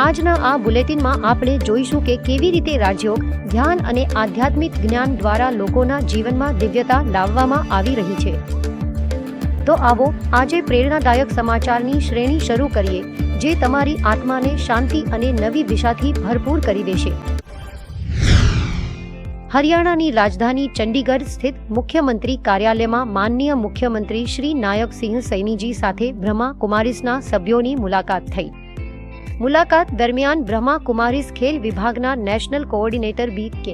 આજના આ બુલેટિનમાં આપણે જોઈશું કે કેવી રીતે રાજયોગ ધ્યાન અને આધ્યાત્મિક જ્ઞાન દ્વારા લોકોના જીવનમાં દિવ્યતા લાવવામાં આવી રહી છે. તો આવો આજે પ્રેરણાદાયક સમાચારની શ્રેણી શરૂ કરીએ, જે તમારી આત્માને શાંતિ અને નવી દિશાથી ભરપૂર કરી દેશે. હરિયાણાની રાજધાની ચંડીગઢ સ્થિત મુખ્યમંત્રી કાર્યાલયમાં માનનીય મુખ્યમંત્રી શ્રી નાયક સિંહ સૈનીજી સાથે બ્રહ્મા કુમારીસના સભ્યોની મુલાકાત થઈ. મુલાકાત દરમિયાન બ્રહ્મા કુમારીઝ ખેલ વિભાગના નેશનલ કોઓર્ડિનેટર બી કે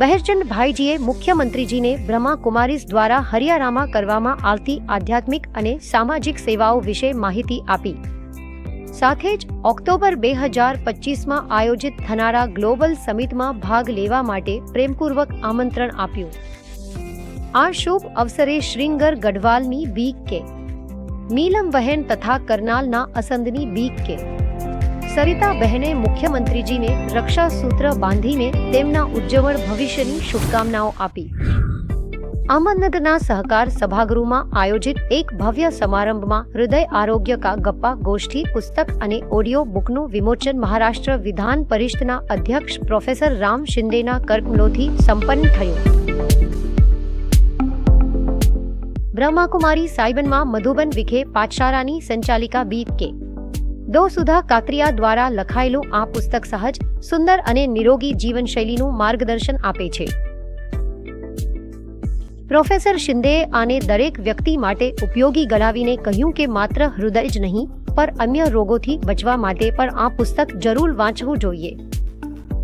બહેરચંદ ભાઈજીએ મુખ્યમંત્રીજીને બ્રહ્મા કુમારીઝ દ્વારા હરિયાણામાં કરવામાં આવતી આધ્યાત્મિક અને સામાજિક સેવાઓ વિશે માહિતી આપી. સાથે જ ઓક્ટોબર બે હજાર પચીસમાં આયોજિત થનારા ગ્લોબલ સમિટમાં ભાગ લેવા માટે પ્રેમપૂર્વક આમંત્રણ આપ્યું. આ શુભ અવસરે શ્રીંગર ગઢવાલની બીક. કે નીલમ વહેન તથા કરનાલના અસંદની બીક. કે સરિતા બહેને મુખ્યમંત્રીજીને રક્ષા સૂત્ર બાંધીને તેમના ઉજ્જવળ ભવિષ્યની શુભકામનાઓ આપી. અહમદનગરના સહકાર સભાગૃહમાં આયોજિત એક ભવ્ય સમારંભમાં હૃદય આરોગ્ય કા ગપ્પા ગોષ્ઠી, પુસ્તક અને ઓડિયો બુકનું વિમોચન મહારાષ્ટ્ર વિધાન પરિષદના અધ્યક્ષ પ્રોફેસર રામ શિંદેના કર્કમલોથી સંપન્ન થયું. બ્રહ્માકુમારી સાયબનમાં મધુબન વિખે પાઠશાળાની સંચાલિકા બી કે. દો સુધા કાકરિયા દ્વારા લખાયેલું આ પુસ્તક સહજ સુંદર અને નિરોગી જીવનશૈલીનું માર્ગદર્શન આપે છે. પ્રોફેસર શિંદેએ આને દરેક વ્યક્તિ માટે ઉપયોગી ગણાવીને કહ્યું કે માત્ર હૃદય જ નહીં, પર અન્ય રોગોથી બચવા માટે પણ આ પુસ્તક જરૂર વાંચવું જોઈએ.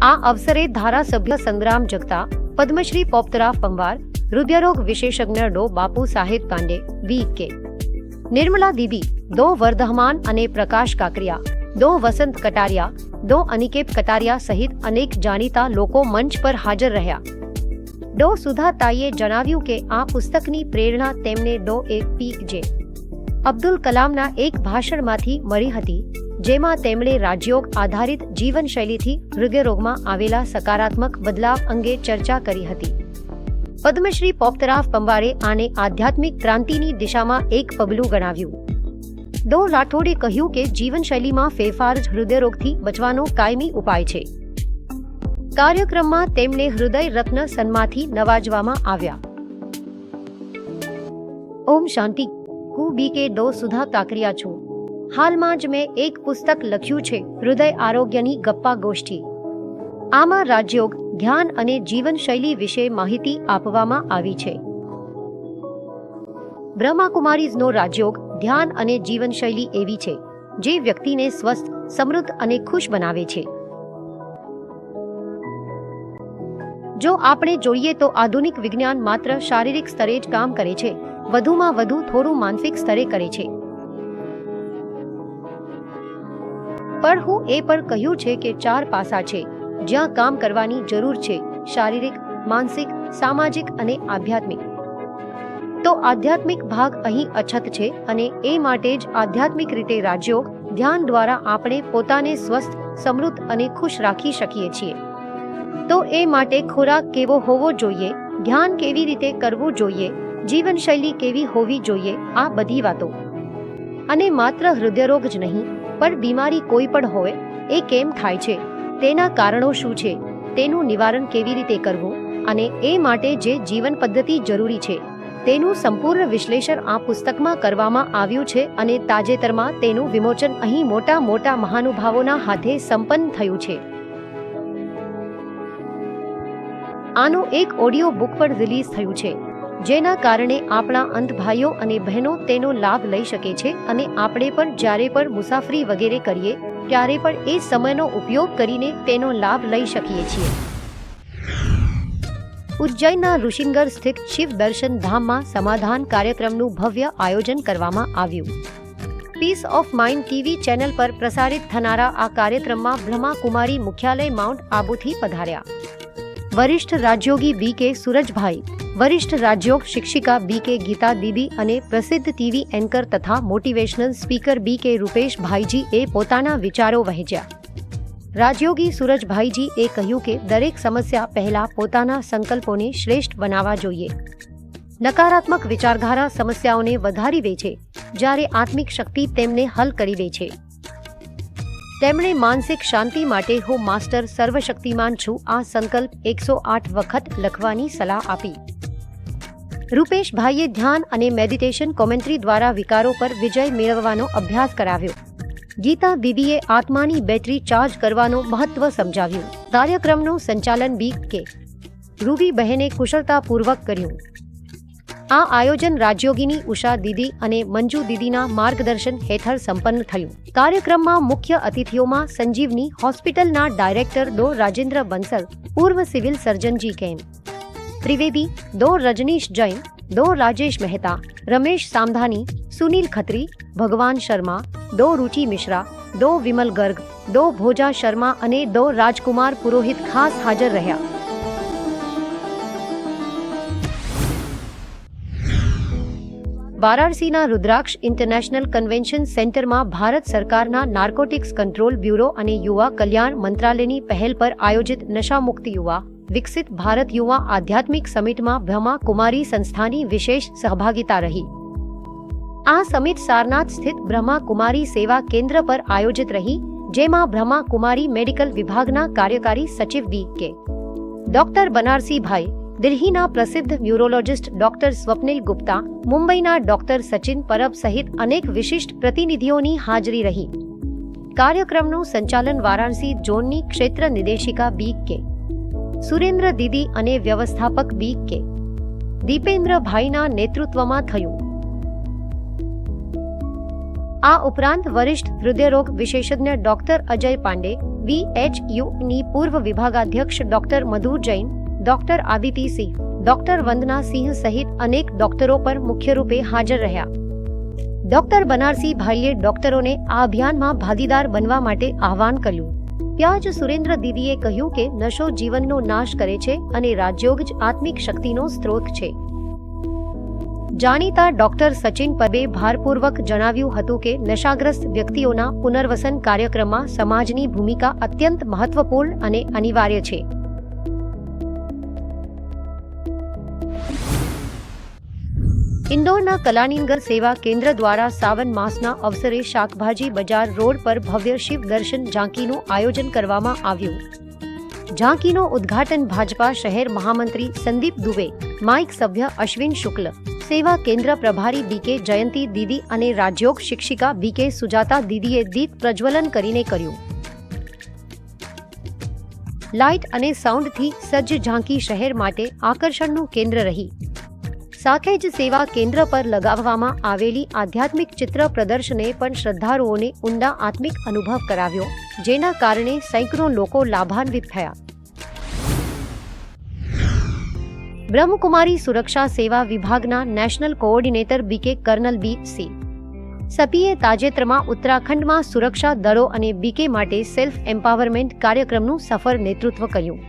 આ અવસરે ધારાસભ્ય સંગ્રામ જગતા, પદ્મશ્રી પોપતરાવ પંવાર, હૃદયરોગ વિશેષજ્ઞ ડો બાપુ સાહેબ પાંડે, વી કે નિર્મલા દીદી, દો વર્ધમાન અને પ્રકાશ કાકરિયા, દો વસંત કટારિયા, દો અનિકેત કટારિયા સહિત અનેક જાણીતા લોકો મંચ પર હાજર રહ્યા. ડો સુધા તાઈએ જણાવ્યું કે આ પુસ્તકની પ્રેરણા તેમને ડો એ પીક જે. અબ્દુલ કલામના એક ભાષણમાંથી મળી હતી, જેમાં તેમણે રાજયોગ આધારિત જીવનશૈલીથી હૃદયરોગમાં આવેલા સકારાત્મક બદલાવ અંગે ચર્ચા કરી હતી. પદ્મશ્રી પોપતરાવ પંવારે આને આધ્યાત્મિક ક્રાંતિની દિશામાં એક પગલું ગણાવ્યું. દો રાઠોડે કહ્યું કે જીવનશૈલીમાં ફેરફાર જ હૃદયરોગથી બચવાનો કાયમી ઉપાય છે. કાર્યક્રમમાં તેમને હૃદય રત્ન સન્માથી નવાજવામાં આવ્યા. ઓમ શાંતિ. હું બી કે ડો સુધા કાકરિયા છું. હાલમાં જ મેં એક પુસ્તક લખ્યું છે, હૃદય આરોગ્યની ગપ્પા ગોષ્ઠી આમાં રાજયોગ ધ્યાન અને જીવનશૈલી વિશે માહિતી આપવામાં આવી છે. બ્રહ્માકુમારીઝનો રાજયોગ ધ્યાન અને જીવનશૈલી એવી છે, જે વ્યક્તિને સ્વસ્થ, સમૃદ્ધ અને ખુશ બનાવે છે. જો આપણે જોઈએ તો આધુનિક વિજ્ઞાન માત્ર શારીરિક સ્તરે જ કામ કરે છે, વધુમાં વધુ થોડું માનસિક સ્તરે કરે છે. પણ હું એ પણ કહ્યું છે કે ચાર પાસા છે જ્યાં કામ કરવાની જરૂર છે, શારીરિક, માનસિક, સામાજિક અને આધ્યાત્મિક. તો આધ્યાત્મિક ભાગ અહીં અછત છે અને એ માટે જ આધ્યાત્મિક રીતે રાજયોગ ધ્યાન દ્વારા આપણે પોતાને સ્વસ્થ, સમૃદ્ધ અને ખુશ રાખી શકીએ છીએ. તો એ માટે ખોરાક કેવો હોવો જોઈએ, ધ્યાન કેવી રીતે કરવું જોઈએ, જીવનશૈલી કેવી હોવી જોઈએ, આ બધી વાતો. અને માત્ર હૃદયરોગ જ નહીં, પણ બીમારી કોઈ પણ હોય, એ કેમ થાય છે? તેના કારણો શું છે? તેનું નિવારણ કેવી રીતે કરવું? અને એ માટે જે જીવન પદ્ધતિ જરૂરી છે, તેનું સંપૂર્ણ વિશ્લેષણ આ પુસ્તકમાં કરવામાં આવ્યું છે અને તાજેતરમાં તેનું વિમોચન અહીં મોટા મોટા મહાનુભાવોના હાથે સંપન્ન થયું છે. આનું એક ઓડિયો બુક પણ રિલીઝ થયું છે, જેના કારણે આપણા અંધ ભાઈઓ અને બહેનો તેનો લાભ લઈ શકે છે અને આપણે પણ જ્યારે પણ મુસાફરી વગેરે કરીએ ત્યારે પણ એ સમયનો ઉપયોગ કરીને તેનો લાભ લઈ શકીએ છીએ. ઉજ્જૈનના ઋષિંગર સ્થિત શિવ દર્શન ધામમાં સમાધાન કાર્યક્રમનું ભવ્ય આયોજન કરવામાં આવ્યું. Peace of mind TV channel પર પ્રસારિત થનારા આ કાર્યક્રમમાં બ્રહ્માકુમારી મુખ્યાલય માઉન્ટ આબુથી પધાર્યા. વરિષ્ઠ રાજયોગી બી કે સુરજભાઈ, વરિષ્ઠ રાજયોગ શિક્ષિકા બી કે ગીતા દીદી અને પ્રસિદ્ધ ટીવી એન્કર તથા મોટિવેશનલ સ્પીકર બી કે રૂપેશભાઈજી એ પોતાના વિચારો વહેંચ્યા. રાજયોગી સુરજભાઈજી એ કહ્યું કે દરેક સમસ્યા પહેલા પોતાના સંકલ્પોને શ્રેષ્ઠ બનાવવા જોઈએ. નકારાત્મક વિચારધારા સમસ્યાઓને વધારી દે છે, જ્યારે આત્મિક શક્તિ તેમને હલ કરી દે છે. તેમણે માનસિક શાંતિ માટે હું માસ્ટર સર્વશક્તિમાન છું, આ સંકલ્પ એકસો આઠ વખત લખવાની સલાહ આપી. રૂપેશભાઈએ ધ્યાન અને મેડિટેશન કોમેન્ટ્રી દ્વારા વિકારો પર વિજય મેળવવાનો અભ્યાસ કરાવ્યો. ગીતા દીદીએ આત્માની બેટરી ચાર્જ કરવાનું મહત્વ સમજાવ્યું. કાર્યક્રમનું સંચાલન બી કે. રૂબી બહેને કુશળતાપૂર્વક કર્યું. આ આયોજન રાજયોગીની ઉષા દીદી અને મંજુ દીદીના માર્ગદર્શન હેઠળ સંપન્ન થયું. કાર્યક્રમમાં મુખ્ય અતિથિઓમાં સંજીવની હોસ્પિટલના ડાયરેક્ટર ડો રાજેન્દ્ર બંસલ, પૂર્વ સિવિલ સર્જનજી કેમ, ત્રિવેદી દો રજનીશ જૈન, દો રાજેશ મહેતા, રમેશ સામધાની, સુનિલ ખત્રી, ભગવાન શર્મા, દો રુચિ મિશ્રા, દો વિમલ ગર્ગ, દો ભોજા શર્મા અને દો રાજકુમાર પુરોહિત ખાસ હાજર રહ્યા. વારાણસીના રુદ્રાક્ષ ઇન્ટરનેશનલ કન્વેન્શન સેન્ટરમાં ભારત સરકારના નાર્કોટિક્સ કંટ્રોલ બ્યુરો અને યુવા કલ્યાણ મંત્રાલયની પહેલ પર આયોજિત નશામુક્ત યુવા, વિકસિત ભારત યુવા આધ્યાત્મિક સમિટમાં બ્રહ્મા કુમારી સંસ્થાની વિશેષ સહભાગિતા રહી. આ સમિટ સારનાથ સ્થિત બ્રહ્મા કુમારી સેવા કેન્દ્ર પર આયોજિત રહી, જેમાં બ્રહ્મા કુમારી મેડિકલ વિભાગના કાર્યકારી સચિવ ડી કે. ડોક્ટર બનારસીભાઈ દિલ્હીના પ્રસિદ્ધ ન્યુરોલોજિસ્ટ ડોક્ટર સ્વપ્નિલ ગુપ્તા મુંબઈના ડોક્ટર સચિન પરબ સહિત અનેક વિશિષ્ટ પ્રતિનિધિઓની હાજરી રહી કાર્યક્રમનું સંચાલન વારાણસી ઝોનની ક્ષેત્ર નિદેશિકા બી કે સુરેન્દ્ર દીદી અને વ્યવસ્થાપક બી કે દીપેન્દ્રભાઈના નેતૃત્વમાં થયું આ ઉપરાંત વરિષ્ઠ હૃદયરોગ વિશેષજ્ઞ ડોક્ટર અજય પાંડે વીએચયુની પૂર્વ વિભાગાધ્યક્ષ doctor Madhu Jain doctor Aditi Singh, doctor Vandana Singh સહિત અનેક ડોક્ટરો પર મુખ્ય રૂપે હાજર રહ્યા. ડોક્ટર બનારસી ભાઈએ ડોક્ટરોને આ અભિયાનમાં ભાગીદાર બનવા માટે આહવાન કર્યું. ત્યાં જ સુરેન્દ્ર દીદીએ કહ્યું કે નશો જીવનનો નાશ કરે છે અને રાજયોગ જ આત્મિક શક્તિનો સ્ત્રોત છે. જાણીતા ડોક્ટર સચિન પબે ભારપૂર્વક જણાવ્યું હતું કે નશાગ્રસ્ત વ્યક્તિઓના પુનર્વસન કાર્યક્રમમાં સમાજની ભૂમિકા અત્યંત મહત્વપૂર્ણ અને અનિવાર્ય છે. ઇન્દોરના કલાનીનગર સેવા કેન્દ્ર દ્વારા સાવન માસના અવસરે શાકભાજી બજાર રોડ પર ભવ્ય શિવ દર્શન ઝાંકીનું આયોજન કરવામાં આવ્યું. ઝાંકીનું ઉદ્ઘાટન ભાજપા શહેર મહામંત્રી સંદીપ દુબે, માઇક સભ્ય અશ્વિન શુક્લ, સેવા કેન્દ્ર પ્રભારી બીકે જયંતી દીદી અને રાજયોગ શિક્ષિકા બીકે સુજાતા દીદીએ દીપ પ્રજ્વલન કરીને કર્યું. લાઇટ અને સાઉન્ડથી સજ્જ ઝાંકી શહેર માટે આકર્ષણનું કેન્દ્ર રહી. સાથે સેવા કેન્દ્ર પર લગાવવામાં આવેલી આધ્યાત્મિક ચિત્ર પ્રદર્શને પણ શ્રદ્ધાળુઓને ઊંડા આત્મિક અનુભવ કરાવ્યો, જેના કારણે સેંકડો લોકો લાભાન્વિત થયા. બ્રહ્મકુમારી સુરક્ષા સેવા વિભાગના national coordinator BK colonel B C સપીએ તાજેતરમાં ઉત્તરાખંડમાં સુરક્ષા દળો અને બીકે માટે સેલ્ફ એમ્પાવરમેન્ટ કાર્યક્રમનું સફળ નેતૃત્વ કર્યું.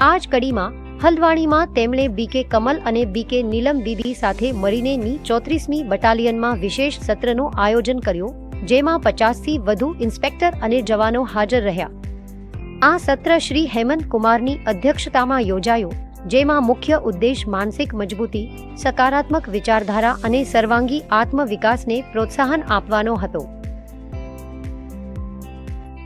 આ જ કડીમાં હલ્દવાણીમાં તેમણે બીકે કમલ અને બીકે નીલમ દીદી સાથે મળીને ની ચોત્રીસમી બટાલિયનમાં વિશેષ સત્રનું આયોજન કર્યું, જેમાં પચાસથી વધુ ઇન્સ્પેક્ટર અને જવાનો હાજર રહ્યા. આ સત્ર શ્રી હેમંત કુમારની અધ્યક્ષતામાં યોજાયું, જેમાં મુખ્ય ઉદ્દેશ માનસિક મજબૂતી, સકારાત્મક વિચારધારા અને સર્વાંગી આત્મવિકાસને પ્રોત્સાહન આપવાનો હતો.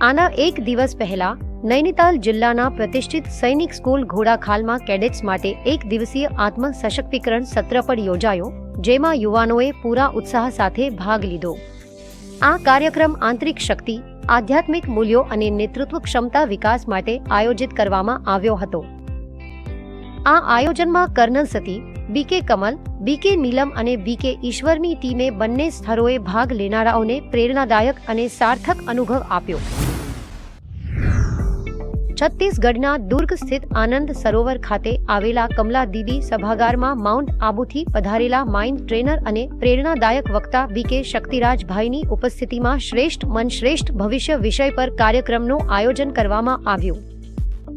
આના એક દિવસ પહેલા નૈનીતાલ જિલ્લાના પ્રતિષ્ઠિત સૈનિક સ્કૂલ ઘોડાખાલમાં કેડેટ્સ માટે એક દિવસીય આત્મ સશક્તિકરણ સત્ર પણ યોજાયો, જેમાં યુવાનોએ પૂરા ઉત્સાહ સાથે ભાગ લીધો. આ કાર્યક્રમ આંતરિક શક્તિ, આધ્યાત્મિક મૂલ્યો અને નેતૃત્વ ક્ષમતા વિકાસ માટે આયોજિત કરવામાં આવ્યો હતો. આ આયોજનમાં કર્નલ સતી, બીકે કમલ, બીકે નીલમ અને બીકે ઈશ્વરની ટીમે બંને સ્થળોએ ભાગ લેનારાઓને પ્રેરણાદાયક અને સાર્થક અનુભવ આપ્યો. છત્તીસગઢના દુર્ગ સ્થિત આનંદ સરોવર ખાતે આવેલા કમલા દીદી સભાગારમાં માઉન્ટ આબુથી પધારેલા માઇન્ડ ટ્રેનર અને પ્રેરણાદાયક વક્તા વીકે શક્તિરાજભાઈની ઉપસ્થિતિમાં શ્રેષ્ઠ મન શ્રેષ્ઠ ભવિષ્ય વિષય પર કાર્યક્રમનું આયોજન કરવામાં આવ્યું.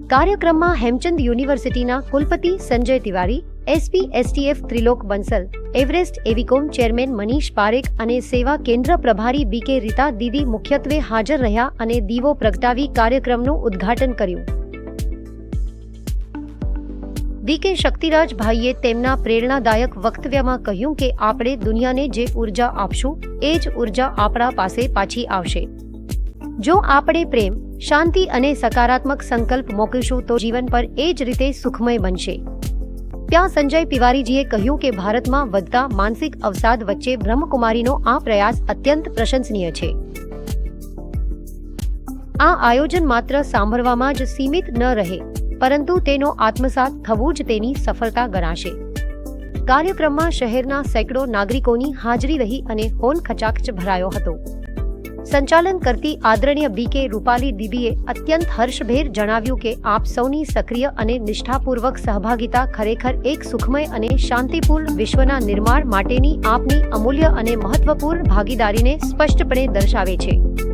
કાર્યક્રમમાં હેમચંદ યુનિવર્સિટીના કુલપતિ Sanjay Tiwari SP STF Trilok Bansal Everest Avicom chairman Manish Parekh અને સેવા કેન્દ્ર પ્રભારી બીકે રીતા દીદી મુખ્યત્વે હાજર રહ્યા અને દીવો પ્રગટાવી કાર્યક્રમનું ઉદ્ઘાટન કર્યું. બીકે શક્તિરાજભાઈએ તેમના પ્રેરણાદાયક વક્તવ્યમાં કહ્યું કે આપણે દુનિયાને જે ઊર્જા આપશું, એ જ ઊર્જા આપણા પાસે પાછી આવશે. જો આપણે પ્રેમ, શાંતિ અને સકારાત્મક સંકલ્પ મોકીશું તો જીવન પર એ જ રીતે સુખમય બનશે. ત્યાં સંજય તિવારીજીએ કહ્યું કે ભારતમાં વધતા માનસિક અવસાદ વચ્ચે બ્રહ્મકુમારીનો આ પ્રયાસ અત્યંત પ્રશંસનીય છે. આ આયોજન માત્ર સાંભળવામાં જ સીમિત ન રહે, પરંતુ તેનો આત્મસાત થવું જ તેની સફળતા ગણાશે. કાર્યક્રમમાં શહેરના સેંકડો નાગરિકોની હાજરી રહી અને હોલ ખચાખચ ભરાયો હતો. સંચાલન કરતી આદરણીય બી કે રૂપાલી દીદીએ અત્યંત હર્ષભેર જણાવ્યું કે આપ સૌની સક્રિય અને નિષ્ઠાપૂર્વક સહભાગિતા ખરેખર એક સુખમય અને શાંતિપૂર્ણ વિશ્વના નિર્માણ માટેની આપની અમૂલ્ય અને મહત્વપૂર્ણ ભાગીદારીને સ્પષ્ટપણે દર્શાવે છે.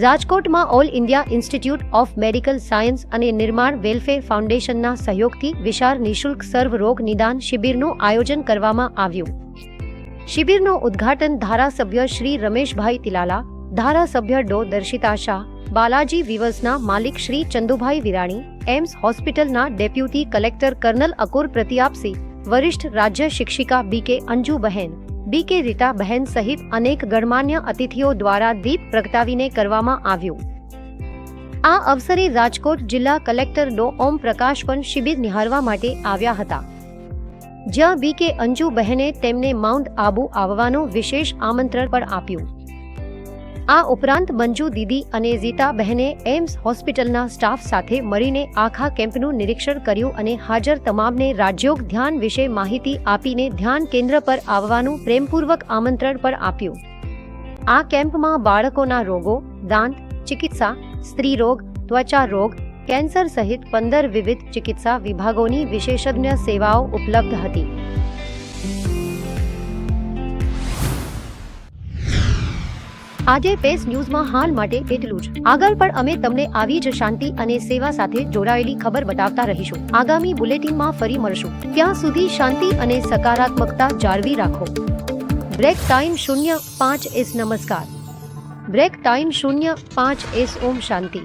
રાજકોટમાં All India Institute of Medical Science અને નિર્માણ વેલફેર ફાઉન્ડેશનના સહયોગથી વિશાળ નિઃશુલ્ક સર્વ રોગ નિદાન શિબિરનું આયોજન કરવામાં આવ્યું. શિબિરનું ઉદ્ઘાટન ધારાસભ્ય શ્રી રમેશભાઈ તિલાલા, ધારાસભ્ય ડો. દર્શિતા શાહ, બાલાજી વિવર્સના માલિક શ્રી ચંદુભાઈ વિરાણી, એમ્સ હોસ્પિટલના ડેપ્યુટી કલેક્ટર કર્નલ અકુર પ્રતિયાપસી વરિષ્ઠ રાજ્ય શિક્ષિકા બી. કે. અંજુબહેન બી કે રીટા બહેન સહિત અનેક ગણમાન્ય અતિથિઓ દ્વારા દીપ પ્રગટાવીને કરવામાં આવ્યું. આ અવસરે રાજકોટ જિલ્લા કલેક્ટર ડો. ઓમ પ્રકાશ પણ શિબિર નિહાળવા માટે આવ્યા હતા. જ્યાં બી કે અંજુ બહેને તેમને માઉન્ટ આબુ આવવાનું વિશેષ આમંત્રણ પણ આપ્યું. આ ઉપરાંત મંજુ દીદી અને ઝીતા બહેને એમ્સ હોસ્પિટલના સ્ટાફ સાથે મળીને આખા કેમ્પનું નિરીક્ષણ કર્યું અને હાજર તમામને રાજયોગ ધ્યાન વિશે માહિતી આપીને ધ્યાન કેન્દ્ર પર આવવાનું પ્રેમપૂર્વક આમંત્રણ પણ આપ્યું. આ કેમ્પમાં બાળકોના રોગો, દાંત, ચિકિત્સા, સ્ત્રી રોગ, ત્વચા રોગ, કેન્સર સહિત પંદર વિવિધ ચિકિત્સા વિભાગોની વિશેષજ્ઞ સેવાઓ ઉપલબ્ધ હતી. આજે ફેસ ન્યૂઝમાં હાલ માટે એટલું જ. આગળ પણ અમે તમને આવી જ શાંતિ અને સેવા સાથે જોડાયેલી ખબર બતાવતા રહીશું. આગામી બુલેટિનમાં ફરી મળશું. ત્યાં સુધી શાંતિ અને સકારાત્મકતા જાળવી રાખો. બ્રેક ટાઈમ શૂન્ય પાંચ એસ નમસ્કાર. બ્રેક ટાઈમ શૂન્ય પાંચ એસ ઓમ શાંતિ.